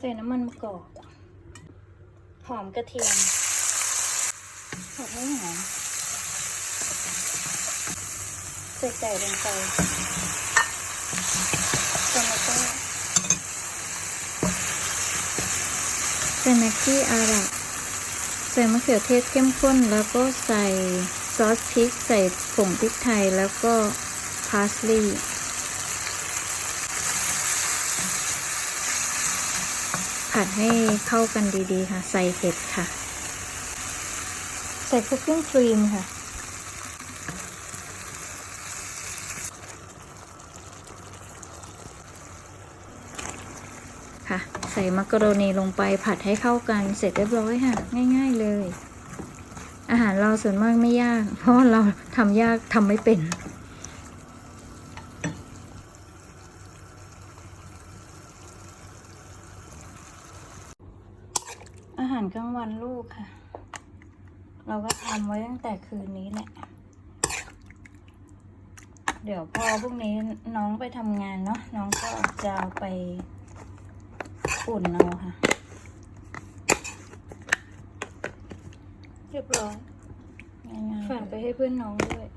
ใส่น้ำมันมะกอกหอมกระเทียมผัดให้หอมใส่ไก่ลงไปโตมาโต้ใส่แม็กกี้อาระใส่มะเขือเทศเข้มข้น แล้วก็ใส่ซอสพริก ใส่ผงพริกไทยแล้วก็พาสลีย์ ผัดให้เข้ากันดีๆ ค่ะ ใส่เห็ดค่ะ ใส่คุกกิ้งครีมค่ะ ค่ะ ใส่มักกะโรนีลงไปผัดให้เข้ากันเสร็จเรียบร้อยค่ะ ง่ายๆเลย อาหารเราส่วนมากไม่ยาก เพราะว่าเราทำยากทำไม่เป็น หารกลางวันลูกค่ะ เราก็ทำไว้ตั้งแต่คืนนี้แหละ เดี๋ยวพอพรุ่งนี้น้องไปทำงานเนาะน้องก็จะเอาไปอุ่นเอาค่ะ เรียบร้อย ง่ายๆฝากไปให้เพื่อนน้องด้วย